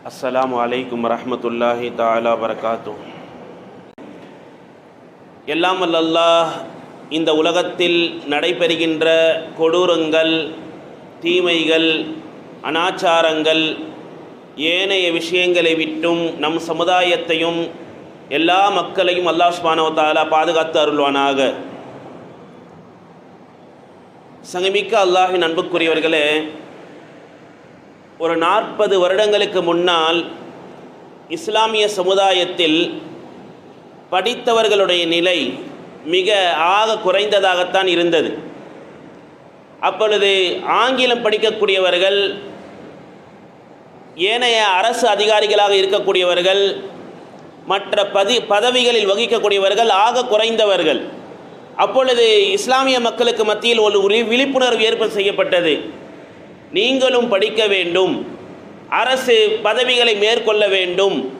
அஸ்லாம் வலைக்கம் வரமத்துல்லாஹி தாலா வரகாத்து எல்லாம் அல்லாஹ் இந்த உலகத்தில் நடைபெறுகின்ற கொடூரங்கள் தீமைகள் அனாச்சாரங்கள் ஏனைய விஷயங்களை விட்டும் நம் சமுதாயத்தையும் எல்லா மக்களையும் அல்லாஹ் சுப்ஹானஹு பாதுகாத்து அருள்வானாக சங்கமிக்க அல்லாஹின் அன்புக்குரியவர்களே ஒரு நாற்பது வருடங்களுக்கு முன்னால் இஸ்லாமிய சமுதாயத்தில் படித்தவர்களுடைய நிலை மிக ஆக குறைந்ததாகத்தான் இருந்தது. அப்பொழுது ஆங்கிலம் படிக்கக்கூடியவர்கள் ஏனைய அரசு அதிகாரிகளாக இருக்கக்கூடியவர்கள் மற்ற பதி பதவிகளில் வகிக்கக்கூடியவர்கள் ஆக குறைந்தவர்கள். அப்பொழுது இஸ்லாமிய மக்களுக்கு மத்தியில் ஒரு விழிப்புணர்வு ஏற்பாடு செய்யப்பட்டது. நீங்களும் படிக்க வேண்டும். அரசு பதவிகளை மேற்கொள்ள வேண்டும்.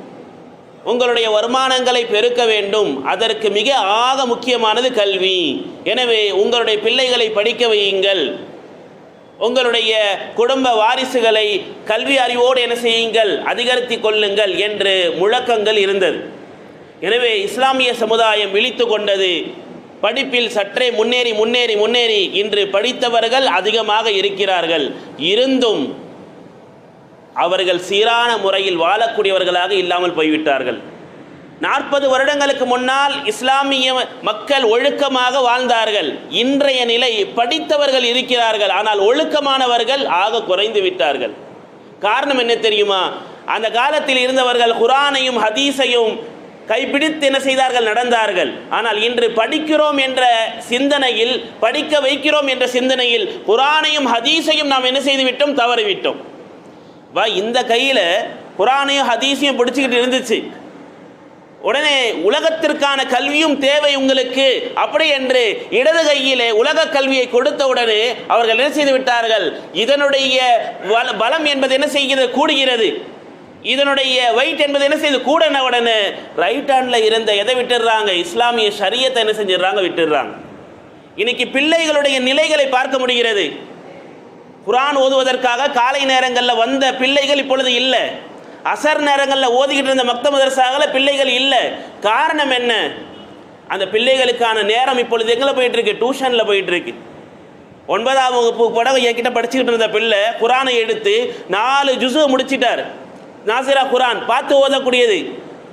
உங்களுடைய வருமானங்களை பெருக்க வேண்டும். அதற்கு மிக ஆக முக்கியமானது கல்வி. எனவே உங்களுடைய பிள்ளைகளை படிக்க வையுங்கள். உங்களுடைய குடும்ப வாரிசுகளை கல்வி அறிவோடு என்ன செய்யுங்கள்? அதிகரித்து கொள்ளுங்கள் என்று முழக்கங்கள் இருந்தது. எனவே இஸ்லாமிய சமுதாயம் விழித்து கொண்டது. படிப்பில் சற்றே முன்னேறி முன்னேறி முன்னேறி இன்று படித்தவர்கள் அதிகமாக இருக்கிறார்கள். இருந்தும் அவர்கள் சீரான முறையில் வாழக்கூடியவர்களாக இல்லாமல் போய்விட்டார்கள். நாற்பது வருடங்களுக்கு முன்னால் இஸ்லாமிய மக்கள் ஒழுக்கமாக வாழ்ந்தார்கள். இன்றைய நிலை படித்தவர்கள் இருக்கிறார்கள். ஆனால் ஒழுக்கமானவர்கள் ஆக குறைந்து விட்டார்கள். காரணம் என்ன தெரியுமா? அந்த காலத்தில் இருந்தவர்கள் குரானையும் ஹதீஸையும் கைப்பிடித்து என்ன செய்தார்கள்? நடந்தார்கள். ஆனால் இன்று படிக்கிறோம் என்ற சிந்தனையில் படிக்க வைக்கிறோம் என்ற சிந்தனையில் குரானையும் ஹதீஸையும் நாம் என்ன செய்துவிட்டோம்? தவறிவிட்டோம். வா இந்த கையில் குரானையும் ஹதீஸையும் பிடிச்சிக்கிட்டு இருந்துச்சு. உடனே உலகத்திற்கான கல்வியும் தேவை உங்களுக்கு. அப்படி என்று இடது கையிலே உலக கல்வியை கொடுத்த உடனே அவர்கள் என்ன செய்து விட்டார்கள் இதனுடைய பல- பலம் என்பது என்ன செய்கிறது? கூடுகிறது. இதனுடைய வெயிட் என்பது என்ன செய்யுது கூடன உடனே ரைட் ஹேண்டில் இருந்த எதை விட்டுடுறாங்க? இஸ்லாமிய ஷரியத்தை என்ன செஞ்சிடுறாங்க? விட்டுடுறாங்க. இன்னைக்கு பிள்ளைகளுடைய நிலைகளை பார்க்க முடிகிறது. குரான் ஓதுவதற்காக காலை நேரங்களில் வந்த பிள்ளைகள் இப்பொழுது இல்லை. அசர் நேரங்களில் ஓதிக்கிட்டு இருந்த மக்த மதரசாவில் பிள்ளைகள் இல்லை. காரணம் என்ன? அந்த பிள்ளைகளுக்கான நேரம் இப்பொழுது எங்கே போயிட்டு இருக்கு டியூஷனில் போயிட்டு இருக்கு ஒன்பதாம் வகுப்பு கூட என்கிட்ட படிச்சுக்கிட்டு இருந்த பிள்ளை குரானை எடுத்து நாலு ஜுசு முடிச்சிட்டார். நாசிரா குரான் பார்த்து ஓதக்கூடியது.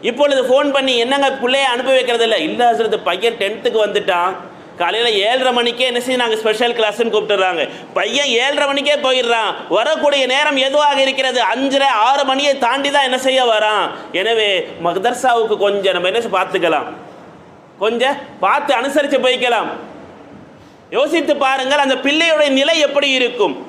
இப்பொழுது ஃபோன் பண்ணி என்னங்க பிள்ளைய அனுப்பி வைக்கிறது இல்லை இல்லை ஹசரத் பையன் டென்த்துக்கு வந்துட்டான். காலையில் ஏழரை மணிக்கே என்ன செய்ய நாங்கள் ஸ்பெஷல் கிளாஸ்ன்னு கூப்பிட்டுறாங்க. பையன் ஏழரை மணிக்கே போயிடுறான். வரக்கூடிய நேரம் எதுவாக இருக்கிறது? அஞ்சரை ஆறு மணியை தாண்டி தான் என்ன செய்ய வரான். எனவே மதர்சாவுக்கு கொஞ்சம் நம்ம என்ன பார்த்துக்கலாம். கொஞ்சம் பார்த்து அனுசரித்து போய்க்கலாம். யோசித்து பாருங்கள் அந்த பிள்ளையுடைய நிலை எப்படி இருக்கும்?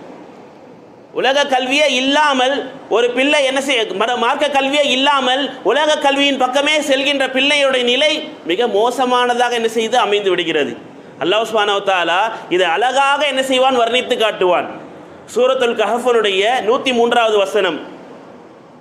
உலக கல்வியே இல்லாமல் ஒரு பிள்ளை என்ன செய்ய மார்க்க கல்வியே இல்லாமல் உலக கல்வியின் பக்கமே செல்கின்ற பிள்ளையுடைய நிலை மிக மோசமானதாக என்ன செய்து அமைந்து விடுகிறது. அல்லாஹ் சுப்ஹானஹு இதை அழகாக என்ன செய்வான் வர்ணித்து காட்டுவான். சூரத்துல் கஹஃபனுடைய நூற்றி மூன்றாவது வசனம்.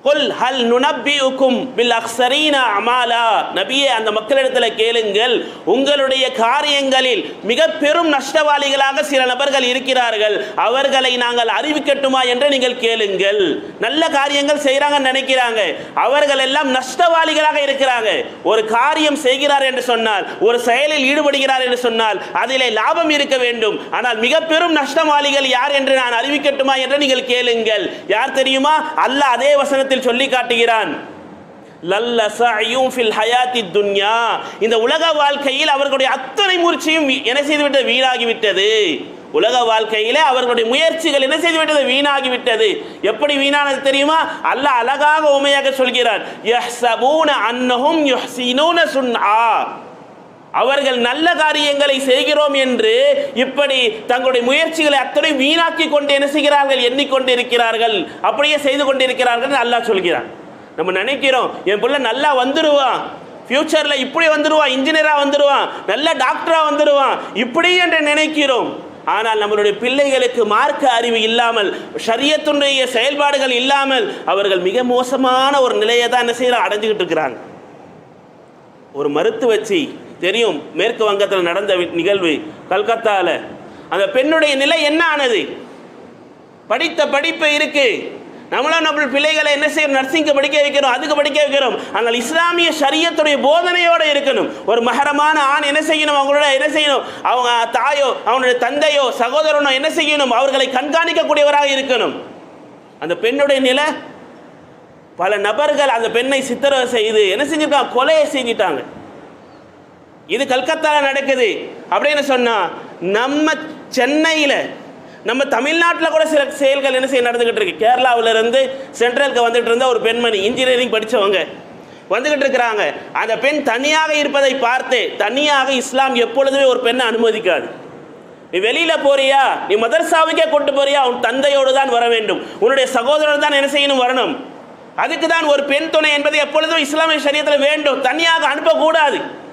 கொல் ஹல் நுனப்பியுக்கும் பில் அக்சரீனா அமாலா. நபியே அந்த மக்களிடத்தில் கேளுங்கள். உங்களுடைய காரியங்களில் மிக பெரும் நஷ்டவாளிகளாக சில நபர்கள் இருக்கிறார்கள். அவர்களை நாங்கள் அறிவிக்கட்டுமா என்று நீங்கள் கேளுங்கள். நல்ல காரியங்கள் செய்கிறாங்கன்னு நினைக்கிறாங்க. அவர்கள் எல்லாம் நஷ்டவாளிகளாக இருக்கிறாங்க. ஒரு காரியம் செய்கிறார் என்று சொன்னால் ஒரு செயலில் ஈடுபடுகிறார் என்று சொன்னால் அதிலே லாபம் இருக்க வேண்டும். ஆனால் மிக பெரும் நஷ்டவாளிகள் யார் என்று நான் அறிவிக்கட்டுமா என்று நீங்கள் கேளுங்கள். யார் தெரியுமா? அல்லாஹ் அதே வசனத்தில் சொல்லி காட்டுகிறான். இந்த உலக வாழ்க்கையில் அவர்களுடைய அத்தனை முயற்சியும் என்ன செய்துவிட்டது? வீணாகிவிட்டது. உலக வாழ்க்கையிலே அவர்களுடைய முயற்சிகள் என்ன செய்துவிட்டது? வீணாகிவிட்டது. எப்படி வீணானது தெரியுமா? அல்ல அழகாக உமையாக சொல்கிறார் அவர்கள் நல்ல காரியங்களை செய்கிறோம் என்று இப்படி தங்களுடைய முயற்சிகளை அத்தனை வீணாக்கி கொண்டு என்ன செய்கிறார்கள்? எண்ணிக்கொண்டு இருக்கிறார்கள் அப்படியே செய்து கொண்டிருக்கிறார்கள் நல்லா சொல்கிறான். நம்ம நினைக்கிறோம் என் பிள்ளை நல்லா வந்துடுவான் ஃப்யூச்சரில் இப்படி வந்துடுவான் இன்ஜினியராக வந்துடுவான் நல்ல டாக்டராக வந்துடுவான் இப்படி என்று நினைக்கிறோம். ஆனால் நம்மளுடைய பிள்ளைகளுக்கு மார்க்க அறிவு இல்லாமல் சரியத்துடைய செயல்பாடுகள் இல்லாமல் அவர்கள் மிக மோசமான ஒரு நிலையை தான் என்ன செய்யலாம் அடைஞ்சிக்கிட்டு இருக்கிறாங்க. ஒரு மருத்துவச்சி தெரியும். மேற்கு வங்கத்தில் நடந்த நிகழ்வு கல்கத்தாவில் அந்த பெண்ணுடைய நிலை என்ன ஆனது படித்த படிப்பு இருக்கு. நம்மளும் நம்ம பிள்ளைகளை என்ன செய்யணும்? நர்சிங்க்கு படிக்க வைக்கிறோம் அதுக்கு படிக்க வைக்கிறோம் ஆனால் இஸ்லாமிய சரியத்துடைய போதனையோடு இருக்கணும். ஒரு மகரமான ஆண் என்ன செய்யணும்? அவங்களோட என்ன செய்யணும்? அவங்க தாயோ அவனுடைய தந்தையோ சகோதரனோ என்ன செய்யணும்? அவர்களை கண்காணிக்கக்கூடியவராக இருக்கணும். அந்த பெண்ணுடைய நிலை பல நபர்கள் அந்த பெண்ணை சித்திரவதை செய்து என்ன செஞ்சிருக்காங்க? கொலையை செஞ்சிட்டாங்க. இது கல்கத்தாவில் நடக்குது. அப்படின்னு சொன்னால் நம்ம சென்னையில் நம்ம தமிழ்நாட்டில் கூட சில செயல்கள் என்ன செய்ய நடந்துகிட்டு இருக்கு. கேரளாவில் இருந்து சென்ட்ரலுக்கு வந்துட்டு இருந்த ஒரு பெண்மணி இன்ஜினியரிங் படிச்சவங்க. வந்துகிட்டு இருக்கிறாங்க. அந்த பெண் தனியாக இருப்பதை பார்த்து தனியாக இஸ்லாம் எப்பொழுதுமே ஒரு பெண்ணை அனுமதிக்காது. நீ வெளியில் போறியா? நீ மதர்சாவுக்கே கொண்டு போறியா? உன் தந்தையோடு தான் வர வேண்டும். உன்னுடைய சகோதரர் தான் என்ன செய்யணும்? வரணும். அதுக்கு தான் ஒரு பெண் துணை என்பது எப்பொழுதும் இஸ்லாமிய சரியத்தில் வேண்டும். தனியாக அனுப்பக்கூடாது.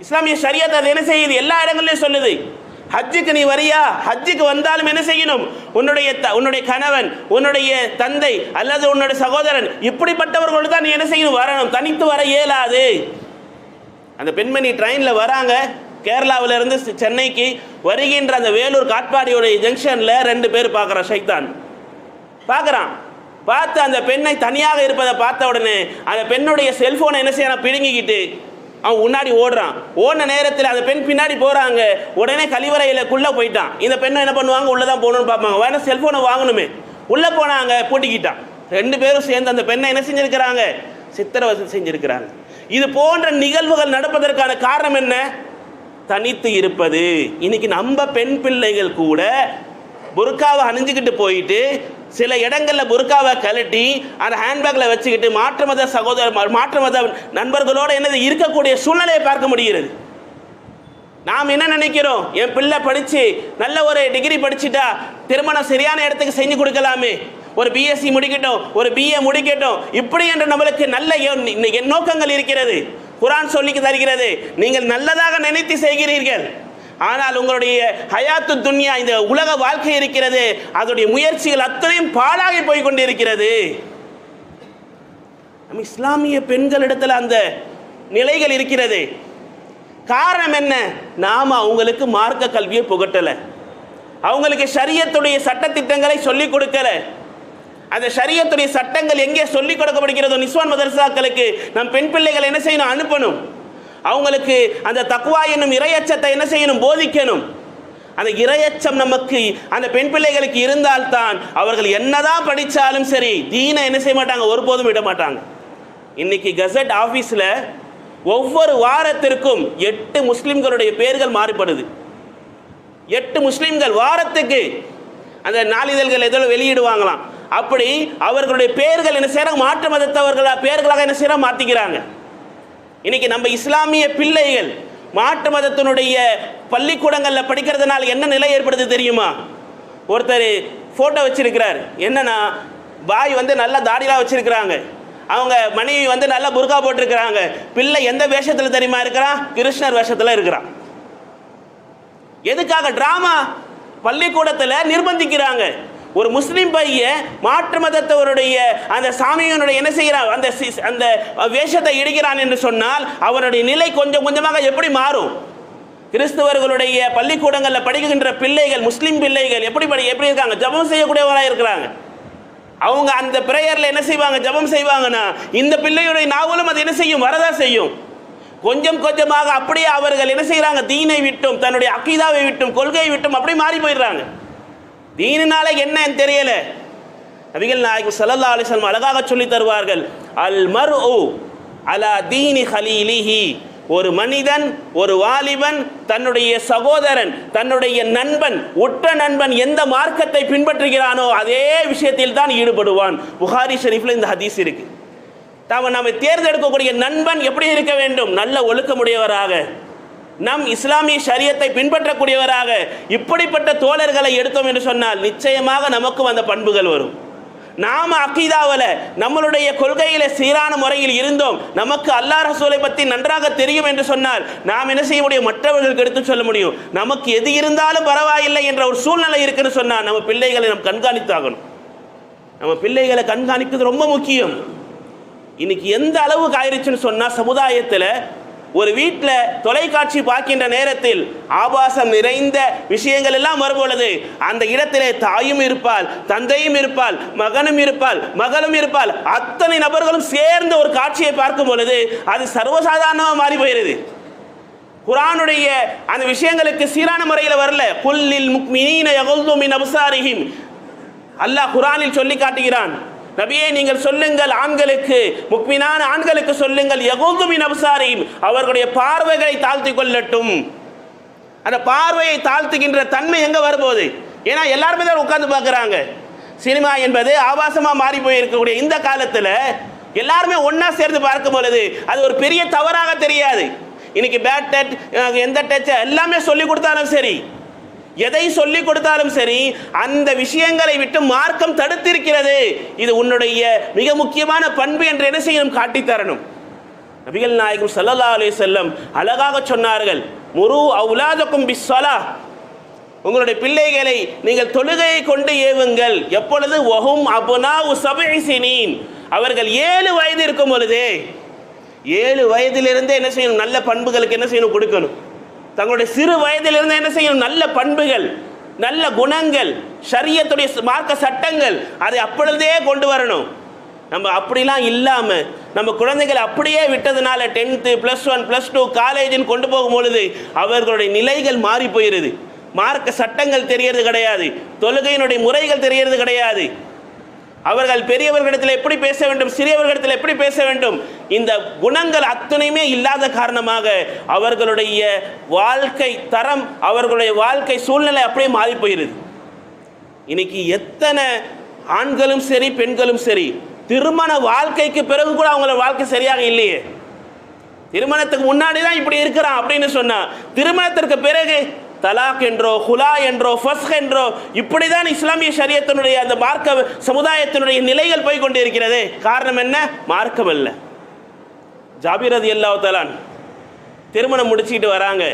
இஸ்லாமிய ஷரியத் அது என்ன செய்யுது? எல்லா இடங்கள்லையும் சொல்லுது. ஹஜ்ஜுக்கு நீ வரியா? ஹஜ்ஜுக்கு வந்தாலும் என்ன செய்யணும்? உன்னுடைய த- உன்னுடைய கணவன் உன்னுடைய தந்தை அல்லது உன்னுடைய சகோதரன் இப்படிப்பட்டவர்கள் தான் நீ என்ன செய்யணும்? வரணும். தனித்து வர இயலாது. அந்த பெண்மணி ட்ரெயினில் வராங்க. கேரளாவிலிருந்து சென்னைக்கு வருகின்ற அந்த வேலூர் காட்பாடியோடைய ஜங்ஷனில் ரெண்டு பேர் பார்க்குறான் ஷைத்தான். பார்க்குறான். பார்த்து அந்த பெண்ணை தனியாக இருப்பதை பார்த்த உடனே அந்த பெண்ணுடைய செல்ஃபோனை என்ன செய்யறான்? பிடுங்கிக்கிட்டு அவன் முன்னாடி ஓடுறான். ஓடின நேரத்தில் அந்த பெண் பின்னாடி போகிறாங்க உடனே கழிவறையிலக்குள்ளே போயிட்டான். இந்த பெண்ணை என்ன பண்ணுவாங்க? உள்ளே தான் போகணும்னு பார்ப்பாங்க. வேணா செல்ஃபோனை வாங்கணுமே. உள்ளே போனாங்க பூட்டிக்கிட்டான். ரெண்டு பேரும் சேர்ந்து அந்த பெண்ணை என்ன செஞ்சுருக்கிறாங்க? சித்திரவதை செஞ்சுருக்கிறாங்க. இது போன்ற நிகழ்வுகள் நடப்பதற்கான காரணம் என்ன? தனித்து இருப்பது. இன்னைக்கு நம்ம பெண் பிள்ளைகள் கூட புர்காவை அணிஞ்சுக்கிட்டு போயிட்டு சில இடங்களில் புர்காவை கழட்டி அந்த ஹேண்ட்பேக்கில் வச்சுக்கிட்டு மாற்று மத சகோதர மாற்று மத நண்பர்களோடு என்னது இருக்கக்கூடிய சூழ்நிலையை பார்க்க முடிகிறது. நாம் என்ன நினைக்கிறோம்? என் பிள்ளை படித்து நல்ல ஒரு டிகிரி படிச்சுட்டா திருமணம் சரியான இடத்துக்கு செஞ்சு கொடுக்கலாமே. ஒரு பிஎஸ்சி முடிக்கட்டும் ஒரு பிஏ முடிக்கட்டும். இப்படி என்று நம்மளுக்கு நல்ல நோக்கங்கள் இருக்கிறது. குரான் சொல்லி தருகிறது. நீங்கள் நல்லதாக நினைத்து செய்கிறீர்கள். ஆனால் உங்களுடைய ஹயாத்து துன்யா இந்த உலக வாழ்க்கை இருக்கிறது அதனுடைய முயற்சிகள் அத்தனையும் பாழாகி போய் கொண்டிருக்கிறது நம்ம இஸ்லாமிய பெண்களிடத்தில் அந்த நிலைகள் இருக்கிறது. காரணம் என்ன? நாம அவங்களுக்கு மார்க்க கல்வியை புகட்டலை. அவங்களுக்கு சரியத்துடைய சட்டத்திட்டங்களை சொல்லிக் கொடுக்கல. அந்த சரியத்துடைய சட்டங்கள் எங்கே சொல்லிக் கொடுக்கப்படுகிறதோ நிஸ்வான் மதரசாக்களுக்கு நம் பெண் பிள்ளைகள் என்ன செய்யணும்? அனுப்பணும். அவங்களுக்கு அந்த தக்குவா என்னும் இரையச்சத்தை என்ன செய்யணும்? போதிக்கணும். அந்த இரையச்சம் நமக்கு அந்த பெண் பிள்ளைகளுக்கு இருந்தால்தான் அவர்கள் என்னதான் படித்தாலும் சரி தீனை என்ன செய்ய மாட்டாங்க? ஒருபோதும் விட மாட்டாங்க. இன்னைக்கு கசட் ஆஃபீஸில் ஒவ்வொரு வாரத்திற்கும் எட்டு முஸ்லிம்களுடைய பெயர்கள் மாறுபடுது. எட்டு முஸ்லிம்கள் வாரத்துக்கு அந்த நாளிதழ்கள் எதோ வெளியிடுவாங்களாம். அப்படி அவர்களுடைய பெயர்கள் என்ன செய்கிறாங்க மாற்று மதத்தவர்களாக பெயர்களாக என்ன செய்யறாங்க? மாற்றிக்கிறாங்க இன்னைக்கு நம்ம இஸ்லாமிய பிள்ளைகள் மாட்டு மதத்தினுடைய பள்ளிக்கூடங்களில் படிக்கிறதுனால என்ன நிலை ஏற்படுது தெரியுமா? ஒருத்தர் ஃபோட்டோ வச்சிருக்கிறார். என்னன்னா பாய் வந்து நல்லா தாடிலாம் வச்சிருக்கிறாங்க. அவங்க மனைவி வந்து நல்லா புர்கா போட்டிருக்கிறாங்க. பிள்ளை எந்த வேஷத்தில் தெரியுமா இருக்கிறான் கிருஷ்ணர் வேஷத்தில் இருக்கிறான் எதுக்காக? டிராமா பள்ளிக்கூடத்தில் நிர்பந்திக்கிறாங்க. ஒரு முஸ்லீம் பையன் மாற்று மதத்தவருடைய அந்த சாமியனுடைய என்ன செய்கிறான் அந்த அந்த வேஷத்தை இடுகிறான் என்று சொன்னால் அவருடைய நிலை கொஞ்சம் கொஞ்சமாக எப்படி மாறும்? கிறிஸ்தவர்களுடைய பள்ளிக்கூடங்களில் படிக்கின்ற பிள்ளைகள் முஸ்லீம் பிள்ளைகள் எப்படி படி எப்படி இருக்காங்க? ஜெபம் செய்யக்கூடியவராக இருக்கிறாங்க. அவங்க அந்த பிரேயரில் என்ன செய்வாங்க? ஜெபம் செய்வாங்கன்னா இந்த பிள்ளையுடைய நாவலும் அது என்ன செய்யும்? வரதா செய்யும். கொஞ்சம் கொஞ்சமாக அப்படியே அவர்கள் என்ன செய்கிறாங்க? தீனை விட்டும் தன்னுடைய அக்கீதாவை விட்டும் கொள்கையை விட்டும் அப்படியே மாறி போயிடுறாங்க. தீனினால என்னன்னு தெரியல. நபிகள் நாயகம் சல்லா அலைஹி அழகாக சொல்லி தருவார்கள். அல் மர்உ அலா தீனி ஹலீலிஹி. ஒரு மனிதன் ஒரு வாலிபன் தன்னுடைய சகோதரன் தன்னுடைய நண்பன் உற்ற நண்பன் எந்த மார்க்கத்தை பின்பற்றுகிறானோ அதே விஷயத்தில் தான் ஈடுபடுவான். புகாரி ஷெரீஃபில் இந்த ஹதீஸ் இருக்கு. தாம நாம தேர்ந்தெடுக்கக்கூடிய நண்பன் எப்படி இருக்க வேண்டும்? நல்ல ஒழுக்கமுடையவராக. நம் இஸ்லாமிய ஷரியத்தை பின்பற்றக்கூடியவராக இப்படிப்பட்ட தோழர்களை எடுத்தோம் என்று சொன்னால் நிச்சயமாக நமக்கும் அந்த பண்புகள் வரும். நாம அக்கீதாவில் நம்மளுடைய கொள்கையில சீரான முறையில் இருந்தோம். நமக்கு அல்லாஹ் ரசூலை பற்றி நன்றாக தெரியும் என்று சொன்னால் நாம் என்ன செய்ய முடியும் மற்றவர்களுக்கு எடுத்து சொல்ல முடியும். நமக்கு எது இருந்தாலும் பரவாயில்லை என்ற ஒரு சூழ்நிலை இருக்குன்னு சொன்னால் நம்ம பிள்ளைகளை நாம் கண்காணித்தாகணும். நம்ம பிள்ளைகளை கண்காணிக்கிறது ரொம்ப முக்கியம். இன்னைக்கு எந்த அளவுக்கு ஆயிடுச்சுன்னு சொன்னால் சமுதாயத்தில் ஒரு வீட்டில் தொலைக்காட்சி பார்க்கின்ற நேரத்தில் ஆபாசம் நிறைந்த விஷயங்கள் எல்லாம் வரும்பொழுது அந்த இடத்திலே தாயும் இருப்பாள் தந்தையும் இருப்பாள் மகனும் இருப்பால் மகளும் இருப்பாள். அத்தனை நபர்களும் சேர்ந்த ஒரு காட்சியை பார்க்கும் பொழுது அது சர்வசாதாரணமாக மாறி போயிருது. குரானுடைய அந்த விஷயங்களுக்கு சீரான முறையில் வரல. குல்லில் முக்மினீன யகுல்து மின் அப்சாரிஹிம் அல்லாஹ் குரானில் சொல்லி காட்டுகிறான். நபியே நீங்கள் சொல்லுங்கள் ஆண்களுக்கு முக்மினான ஆண்களுக்கு சொல்லுங்கள் எகோகுமின் மின் அவர்களுடைய பார்வைகளை தாழ்த்தி கொள்ளட்டும். அந்த பார்வையை தாழ்த்துகின்ற தன்மை எங்க வரும்போது? ஏன்னா எல்லாருமே தான் உட்கார்ந்து பார்க்குறாங்க. சினிமா என்பது ஆபாசமாக மாறி போயிருக்கக்கூடிய இந்த காலத்தில் எல்லாருமே ஒன்றா சேர்ந்து பார்க்கும் பொழுது அது ஒரு பெரிய தவறாக தெரியாது. இன்னைக்கு பேட் டச் எந்த டச் எல்லாமே சொல்லி கொடுத்தாலும் சரி. எதை சொல்லி கொடுத்தாலும் சரி அந்த விஷயங்களை விட்டு மார்க்கம் தடுத்திருக்கிறது. இது உன்னுடைய மிக முக்கியமான பண்பு என்று என்ன செய்யணும்? காட்டித்தரணும். நபிகள் நாயகம் ஸல்லல்லாஹு அலே செல்லம் அழகாக சொன்னார்கள் முரு அவுலாதக்கும் பிஸ்வலா உங்களுடைய பிள்ளைகளை நீங்கள் தொழுகையை கொண்டு ஏவுங்கள். எப்பொழுது? வஹும் அபுனா சபை அவர்கள் ஏழு வயது இருக்கும் பொழுதே ஏழு வயதிலிருந்தே என்ன செய்யணும்? நல்ல பண்புகளுக்கு என்ன செய்யணும்? கொடுக்கணும். தங்களுடைய சிறு வயதிலிருந்து என்ன செய்யணும் நல்ல பண்புகள் நல்ல குணங்கள் சரியத்துடைய மார்க்க சட்டங்கள் அதை அப்பொழுதே கொண்டு வரணும். நம்ம அப்படிலாம் இல்லாமல் நம்ம குழந்தைகள் அப்படியே விட்டதுனால tenth plus one plus two காலேஜின்னு கொண்டு போகும் பொழுது அவர்களுடைய நிலைகள் மாறி போயிருது மார்க்க சட்டங்கள் தெரியறது கிடையாது. தொழுகையினுடைய முறைகள் தெரியறது கிடையாது. அவர்கள் பெரியவர்களிடத்தில் எப்படி பேச வேண்டும் சிறியவர்களிடத்தில் எப்படி பேச வேண்டும்? இந்த குணங்கள் அத்தனையுமே இல்லாத காரணமாக அவர்களுடைய வாழ்க்கை தரம் அவர்களுடைய வாழ்க்கை சூழ்நிலை அப்படியே மாறி போயிருது. இன்னைக்கு எத்தனை ஆண்களும் சரி பெண்களும் சரி திருமண வாழ்க்கைக்கு பிறகு கூட அவங்களோட வாழ்க்கை சரியாக இல்லையே. திருமணத்துக்கு முன்னாடி தான் இப்படி இருக்கிறான் அப்படின்னு சொன்னா திருமணத்திற்கு பிறகு தலாக் என்றோ ஹுலா என்றோ ஃபஸ்க் என்றோ இப்படி தான் இஸ்லாமிய சரியத்தினுடைய அந்த மார்க்க சமுதாயத்தினுடைய நிலைகள் போய் கொண்டு இருக்கிறது காரணம் என்ன? மார்க்கம் அல்ல. ஜாபீர் ரதி அல்லாஹ் தலான் திருமணம் முடிச்சுக்கிட்டு வராங்க.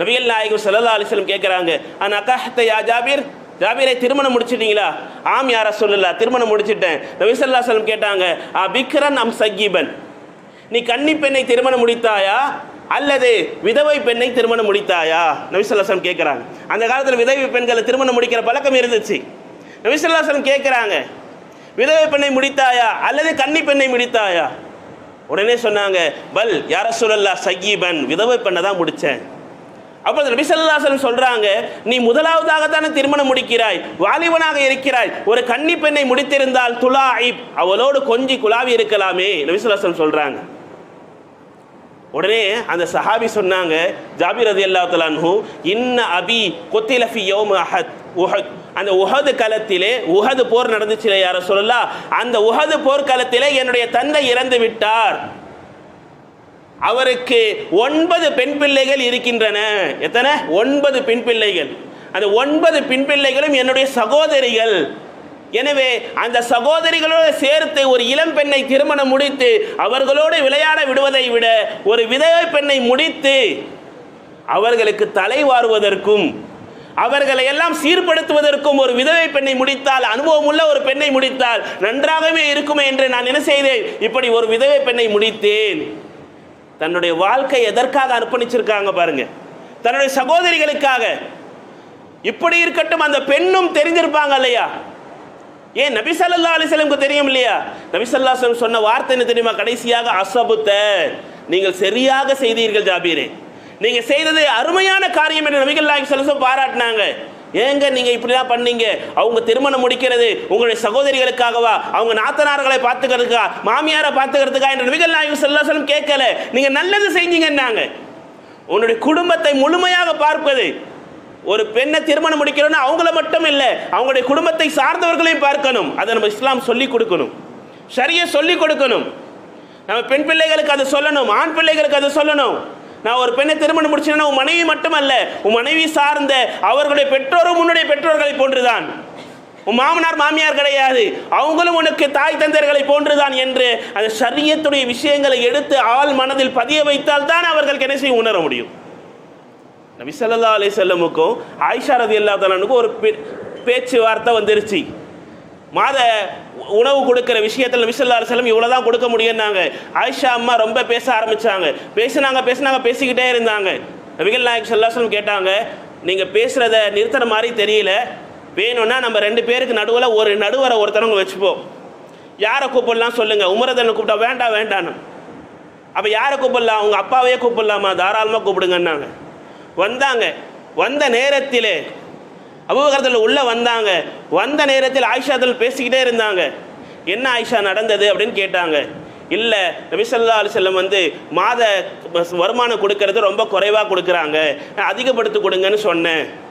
நபிகள் நாயகம் சல்லா அலிஸ்லம் கேட்குறாங்க ஆனால் அக்காஹத்தை யா ஜாபீர்? ஜாபீரை திருமணம் முடிச்சிட்டீங்களா? ஆம் யார சொல்லல திருமணம் முடிச்சிட்டேன். நபி சல்லா சொல்லம் கேட்டாங்க ஆ பிக்ரன் அம் சகீபன் நீ கன்னி பெண்ணை திருமணம் முடித்தாயா? அல்லது விதவை பெண்ணை திருமணம் முடித்தாயா? நபிசல்லாசலம் கேட்குறாங்க. அந்த காலத்தில் விதவை பெண்களை திருமணம் முடிக்கிற பழக்கம் இருந்துச்சு. நபிசல்லாசலம் கேட்குறாங்க. விதவை பெண்ணை முடித்தாயா? அல்லது கன்னி பெண்ணை முடித்தாயா? உடனே சொன்னாங்க பல் யார சொல்லல்லா சகீபன் விதவை பெண்ணை தான் முடித்தேன். அப்போ நபிசல்லாசலம் சொல்கிறாங்க நீ முதலாவதாகத்தானே திருமணம் முடிக்கிறாய்? வாலிபனாக இருக்கிறாய். ஒரு கன்னி பெண்ணை முடித்திருந்தால் துலா ஐப் அவளோடு கொஞ்சி குலாவி இருக்கலாமே. நபிசல்லாசலம் சொல்கிறாங்க உடனே அந்த சஹாபி சொன்னாங்க ஜாபிர் ரதி அல்லா இன்ன அபி கொத்திலஃபி யோம் அஹத் உஹத். அந்த உஹது களத்திலே உஹது போர் நடந்துச்சு யார சொல்லலாம் அந்த உஹது போர்க்களத்திலே என்னுடைய தந்தை இறந்து விட்டார். அவருக்கு ஒன்பது பெண் பிள்ளைகள் இருக்கின்றன. எத்தனை? ஒன்பது பெண் பிள்ளைகள். அந்த ஒன்பது பெண் பிள்ளைகளும் என்னுடைய சகோதரிகள். எனவே அந்த சகோதரிகளோடு சேர்த்து ஒரு இளம் பெண்ணை திருமணம் முடித்து அவர்களோடு விளையாட விடுவதை விட ஒரு விதவை பெண்ணை முடித்து அவர்களுக்கு தலை வாருவதற்கும் அவர்களை எல்லாம் சீர்படுத்துவதற்கும் ஒரு விதவை பெண்ணை முடித்தால் அனுபவம் உள்ள ஒரு பெண்ணை முடித்தால் நன்றாகவே இருக்குமே என்று நான் என்ன செய்தேன்? இப்படி ஒரு விதவை பெண்ணை முடித்தேன். தன்னுடைய வாழ்க்கை எதற்காக அர்ப்பணிச்சிருக்காங்க பாருங்க. தன்னுடைய சகோதரிகளுக்காக. இப்படி இருக்கட்டும் அந்த பெண்ணும் தெரிஞ்சிருப்பாங்க இல்லையா? ஏன் நபி சல்லா அலிஸ்லமுக்கு தெரியும் இல்லையா? நபி சல்லா சொன்ன வார்த்தை என்ன தெரியுமா? கடைசியாக அசபுத்த நீங்கள் சரியாக செய்தீர்கள் ஜாபீரே. நீங்க செய்தது அருமையான காரியம் என்று நபிகள் நாயகம் சலசம் பாராட்டினாங்க. ஏங்க நீங்க இப்படிலாம் பண்ணீங்க? அவங்க திருமணம் முடிக்கிறது உங்களுடைய சகோதரிகளுக்காகவா? அவங்க நாத்தனார்களை பார்த்துக்கிறதுக்கா? மாமியாரை பார்த்துக்கிறதுக்கா? என்று நபிகள் நாயகம் செல்லாசலம் கேட்கல. நீங்க நல்லது செஞ்சீங்கன்னாங்க. உன்னுடைய குடும்பத்தை முழுமையாக பார்ப்பது ஒரு பெண்ணை திருமணம் முடிக்கிறோன்னா அவங்கள மட்டும் இல்லை அவங்களுடைய குடும்பத்தை சார்ந்தவர்களையும் பார்க்கணும். அதை நம்ம இஸ்லாம் சொல்லிக் கொடுக்கணும். சரியை சொல்லிக் கொடுக்கணும். நம்ம பெண் பிள்ளைகளுக்கு அதை சொல்லணும் ஆண் பிள்ளைகளுக்கு அதை சொல்லணும். நான் ஒரு பெண்ணை திருமணம் முடிச்சேன்னா உன் மனைவி மட்டுமல்ல உன் மனைவி சார்ந்த அவர்களுடைய பெற்றோரும் உன்னுடைய பெற்றோர்களை போன்றுதான். உன் மாமனார் மாமியார் கிடையாது. அவங்களும் உனக்கு தாய் தந்தையர்களை போன்றுதான் என்று அந்த சரியத்துடைய விஷயங்களை எடுத்து ஆள் மனதில் பதிய வைத்தால் தான் அவர்களுக்கு என்ன செய்ய உணர முடியும். நபி ஸல்லல்லாஹு செல்லமுக்கும் ஆயிஷா ரதி அல்லா ஒரு பே- பேச்சுவார்த்தை வந்துருச்சு. மாத உணவு கொடுக்குற விஷயத்தில் நபிசல்லா செல்லம் இவ்வளோ தான் கொடுக்க முடியும்னாங்க. ஆயிஷா அம்மா ரொம்ப பேச ஆரம்பித்தாங்க பேசினாங்க பேசினாங்க பேசிக்கிட்டே இருந்தாங்க. நபிகள் நாயக் சொல்லாசலம் கேட்டாங்க நீங்கள் பேசுகிறத நிறுத்துற மாதிரி தெரியல. வேணும்னா நம்ம ரெண்டு பேருக்கு நடுவில் ஒரு நடுவரை ஒருத்தவங்க வச்சுப்போம். யாரை கூப்பிடலாம் சொல்லுங்கள் உமரதனை கூப்பிட்டா வேண்டாம் வேண்டான்னு அப்போ யாரை கூப்பிடலாம்? உங்கள் அப்பாவையே கூப்பிடலாமா? தாராளமாக கூப்பிடுங்கன்னாங்க. வந்தாங்க. வந்த நேரத்தில் அபுபக்கரத்தில் உள்ளே வந்தாங்க. வந்த நேரத்தில் ஆயிஷாத்தில் பேசிக்கிட்டே இருந்தாங்க. என்ன ஆயிஷா நடந்தது அப்படின்னு கேட்டாங்க. இல்லை நபிசல்லா அலிசல்லம் வந்து மாத வருமானம் கொடுக்கறது ரொம்ப குறைவாக கொடுக்குறாங்க. அதிகப்படுத்தி கொடுங்கன்னு சொன்னேன்.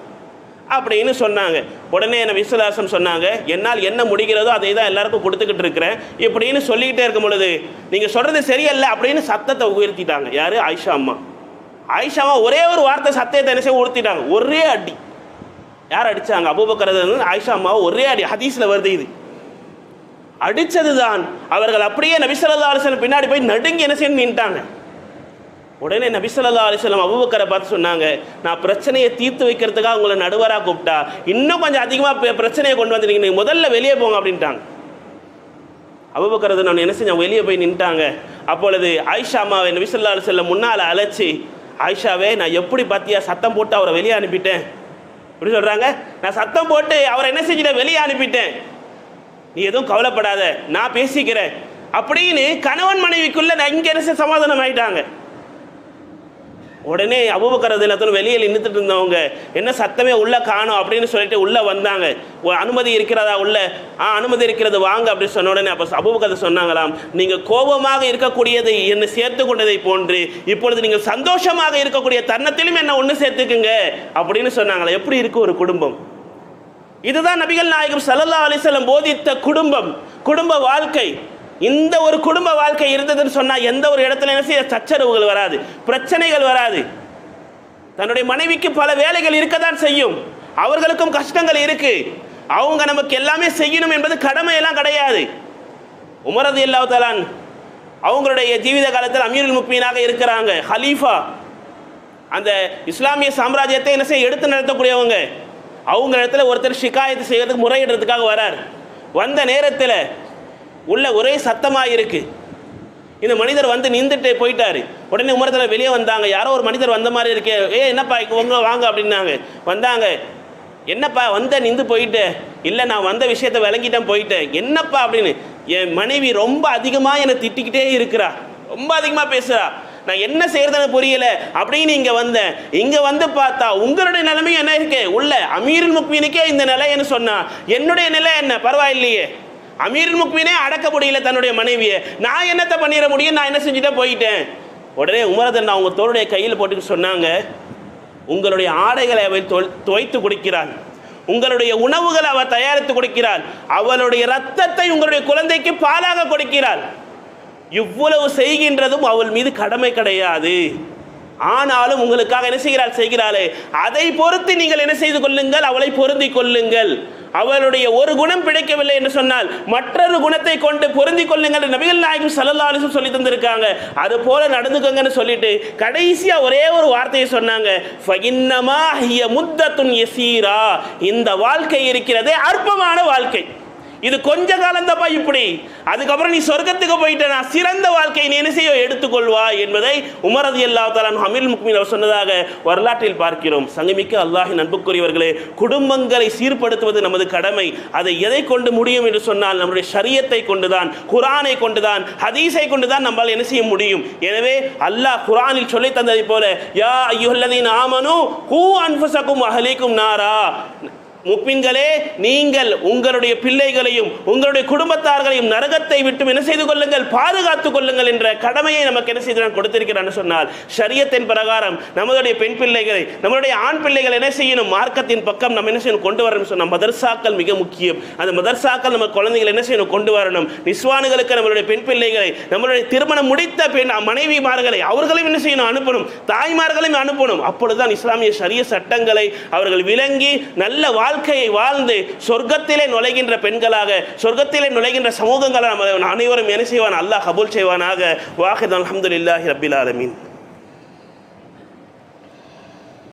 அப்படின்னு சொன்னாங்க. உடனே என்ன விசுவாசம் சொன்னாங்க என்னால் என்ன முடிகிறதோ அதை தான் எல்லாருக்கும் கொடுத்துக்கிட்டு இருக்கிறேன். இப்படின்னு சொல்லிக்கிட்டே இருக்கும் பொழுது நீங்கள் சொல்கிறது சரியல்ல அப்படின்னு சத்தத்தை உயர்த்திட்டாங்க. யார்? ஆயிஷா அம்மா. ஆயிஷாமா ஒரே ஒரு வார்த்தை சத்தியத்தை என்ன செய்ய உறுத்திட்டாங்க? ஒரே அடி. யார் அடித்தாங்க அபூபக்கரது ஆயிஷா அம்மாவை ஒரே அடி. ஹதீஸில் வருது இது. அடித்தது தான் அவர்கள் அப்படியே நபிசல்லா அலிஸ்லம் பின்னாடி போய் நடுங்கி என்ன செய்ய நின்ட்டாங்க. உடனே நபிசல்லா அலிஸ்லாம் அபுபக்கரை பார்த்து சொன்னாங்க நான் பிரச்சனையை தீர்த்து வைக்கிறதுக்காக உங்களை நடுவராக கூப்பிட்டா இன்னும் கொஞ்சம் அதிகமாக பிரச்சனையை கொண்டு வந்துட்டீங்க நீங்கள் முதல்ல வெளியே போங்க அப்படின்ட்டாங்க. அபுபக்கரது நான் என்ன செஞ்சேன்? வெளியே போய் நின்ட்டாங்க. அப்பொழுது ஆயிஷா அம்மாவை நபிசல்லா அலிஸ்லம் முன்னால் அழைச்சி ஆயிஷாவே நான் எப்படி பார்த்தியா சத்தம் போட்டு அவரை வெளியே அனுப்பிட்டேன்? இப்படி சொல்கிறாங்க நான் சத்தம் போட்டு அவரை என்ன செஞ்சிட்டேன்? வெளியே அனுப்பிட்டேன். நீ எதுவும் கவலைப்படாத நான் பேசிக்கிறேன். அப்படின்னு கணவன் மனைவிக்குள்ளே நான் இங்கே என்ன சமாதானம் ஆகிட்டாங்க உடனே அபுபக்கரது எல்லாத்தையும் வெளியே நின்றுட்டு இருந்தவங்க என்ன சத்தமே உள்ளே காணும் அப்படின்னு சொல்லிட்டு உள்ளே வந்தாங்க. அனுமதி இருக்கிறதா உள்ள? ஆ அனுமதி இருக்கிறது வாங்க அப்படின்னு சொன்ன உடனே அப்போ அபுபக்கர் சொன்னாங்களாம். நீங்கள் கோபமாக இருக்கக்கூடியதை என்னை சேர்த்து கொண்டதை போன்று இப்பொழுது நீங்கள் சந்தோஷமாக இருக்கக்கூடிய தருணத்திலும் என்ன ஒன்று சேர்த்துக்குங்க அப்படின்னு சொன்னாங்களா எப்படி இருக்கு ஒரு குடும்பம்? இதுதான் நபிகள் நாயகம் சல்லல்லா அலிசல்லம் போதித்த குடும்பம். குடும்ப வாழ்க்கை. இந்த ஒரு குடும்ப வாழ்க்கை இருந்ததுன்னு சொன்னா எந்த ஒரு இடத்துல என்ன செய்ய சச்சரவுகள் வராது பிரச்சனைகள் வராது. தன்னுடைய மனைவிக்கு பல வேலைகள் இருக்கத்தான் செய்யும். அவர்களுக்கும் கஷ்டங்கள் இருக்கு. அவங்க நமக்கு எல்லாமே செய்யணும் என்பது கடமையெல்லாம் கிடையாது. உமரது இல்லாத்தாலான் அவங்களுடைய ஜீவித காலத்தில் அமீருல் முப்பீனாக இருக்கிறாங்க. ஹலீஃபா அந்த இஸ்லாமிய சாம்ராஜ்யத்தை என்ன செய்ய எடுத்து நடத்தக்கூடியவங்க. அவங்க இடத்துல ஒருத்தர் ஷிகாயத்து செய்யறதுக்கு முறையிடுறதுக்காக வரார். வந்த நேரத்தில் உள்ள ஒரே சத்தமாக இருக்கு இந்த மனிதர் வந்து நின்றுட்டு போயிட்டாரு. உடனே உமரத்தில் வெளியே வந்தாங்க. யாரோ ஒரு மனிதர் வந்த மாதிரி இருக்கே. ஏ என்னப்பா இங்க உங்க வாங்க அப்படின்னாங்க. வந்தாங்க. என்னப்பா வந்த நின்று போயிட்டு. இல்லை நான் வந்த விஷயத்தை விளங்கிட்டேன் போயிட்டேன். என்னப்பா? அப்படின்னு. என் மனைவி ரொம்ப அதிகமாக என்னை திட்டிக்கிட்டே இருக்கிறா. ரொம்ப அதிகமாக பேசுகிறா நான் என்ன செய்யறதுன்னு புரியல. அப்படின்னு இங்கே வந்தேன். இங்கே வந்து பார்த்தா உங்களுடைய நிலைமை என்ன இருக்கு? உள்ள அமீருல் முக்மீனுக்கே இந்த நிலைன்னு சொன்னா? என்னுடைய நிலை என்ன? பரவாயில்லையே. அமீர் முக்மீனே அடக்க முடியல தன்னுடைய மனைவியை. நான் என்னத்தை பண்ணிட முடியும்? நான் என்ன செஞ்சுட்டே போயிட்டேன். உடனே உமரதன் அவங்க தோளுடைய கையில் போட்டு சொன்னாங்க உங்களுடைய ஆடைகளை அவள் தொ- துவைத்து கொடுக்கிறாள் உங்களுடைய உணவுகளை அவள் தயாரித்து கொடுக்கிறாள் அவளுடைய ரத்தத்தை உங்களுடைய குழந்தைக்கு பாலாக கொடுக்கிறாள் இவ்வளவு செய்கின்றதும் அவள் மீது கடமை கிடையாது. ஆனாலும் உங்களுக்காக என்ன செய்கிறாள்? செய்கிறாளே. அதை பொறுத்து நீங்கள் என்ன செய்து கொள்ளுங்கள்? அவளை பொருந்தி கொள்ளுங்கள். அவளுடைய ஒரு குணம் பிடிக்கவில்லை என்று சொன்னால் மற்றொரு குணத்தை கொண்டு பொருந்தி கொள்ளுங்கள் என்று நபிகள் நாயகம் ஸல்லல்லாஹு சொல்லி தந்திருக்காங்க. அது போல நடந்துக்கோங்கன்னு சொல்லிட்டு கடைசியா ஒரே ஒரு வார்த்தையை சொன்னாங்க. ஃபஇன்னமா ஹிய முத்தத்துன் யசீரா. இந்த வாழ்க்கை இருக்கிறதே அற்பமான வாழ்க்கை. இது கொஞ்ச காலந்தப்பா இப்படி. அதுக்கப்புறம் நீ சொர்க்கத்துக்கு போயிட்ட நான் சிறந்த வாழ்க்கையை நீ என்ன செய்ய எடுத்துக்கொள்வா என்பதை உமரது எல்லா தலான் அமீர் முக்மின் அவர் சொன்னதாக வரலாற்றில் பார்க்கிறோம். சங்கமிக்க அல்லாஹின் அன்புக்குரியவர்களே குடும்பங்களை சீர்படுத்துவது நமது கடமை. அதை எதை கொண்டு முடியும் என்று சொன்னால் நம்முடைய சரியத்தை கொண்டுதான் குரானை கொண்டுதான் ஹதீஸை கொண்டுதான் நம்மால் என்ன செய்ய முடியும். எனவே அல்லாஹ் குரானில் சொல்லி தந்ததை போல யா ஐயுல்லதீன் ஆமனு கூ அன்புசக்கும் அஹலீக்கும் நாரா. முப்பின்களே நீங்கள் உங்களுடைய பிள்ளைகளையும் உங்களுடைய குடும்பத்தார்களையும் நரகத்தை விட்டு என்ன செய்து கொள்ளுங்கள்? பாதுகாத்துக் கொள்ளுங்கள் என்ற கடமையை நமக்கு என்ன செய்து நான் கொடுத்திருக்கிறான்னு சொன்னால் சரியத்தின் பிரகாரம் நம்மளுடைய பெண் பிள்ளைகளை நம்மளுடைய ஆண் பிள்ளைகள் என்ன செய்யணும்? மார்க்கத்தின் பக்கம் நம்ம என்ன செய்யணும்? கொண்டு வரணும் சொன்னால் மதர்சாக்கள் மிக முக்கியம். அந்த மதர்சாக்கள் நம்ம குழந்தைகள் என்ன செய்யணும்? கொண்டு வரணும். நிஸ்வானுகளுக்கு நம்மளுடைய பெண் பிள்ளைகளை நம்மளுடைய திருமணம் முடித்த பெண் மனைவிமார்களை அவர்களையும் என்ன செய்யணும்? அனுப்பணும். தாய்மார்களையும் அனுப்பணும். அப்பொழுதுதான் இஸ்லாமிய சரிய சட்டங்களை அவர்கள் விளங்கி நல்ல வாழ்க்கையை வாழ்ந்து சொர்க்கத்திலே நுழைகின்ற பெண்களாக சொர்க்கத்திலே நுழைகின்ற சமூகங்களாக நம்ம அனைவரும் என்ன செய்வான்? அல்லாஹ் கபூல் செய்வானாக. வாஹித் அலமதுல்லாஹி ரபில் ஆலமீன்.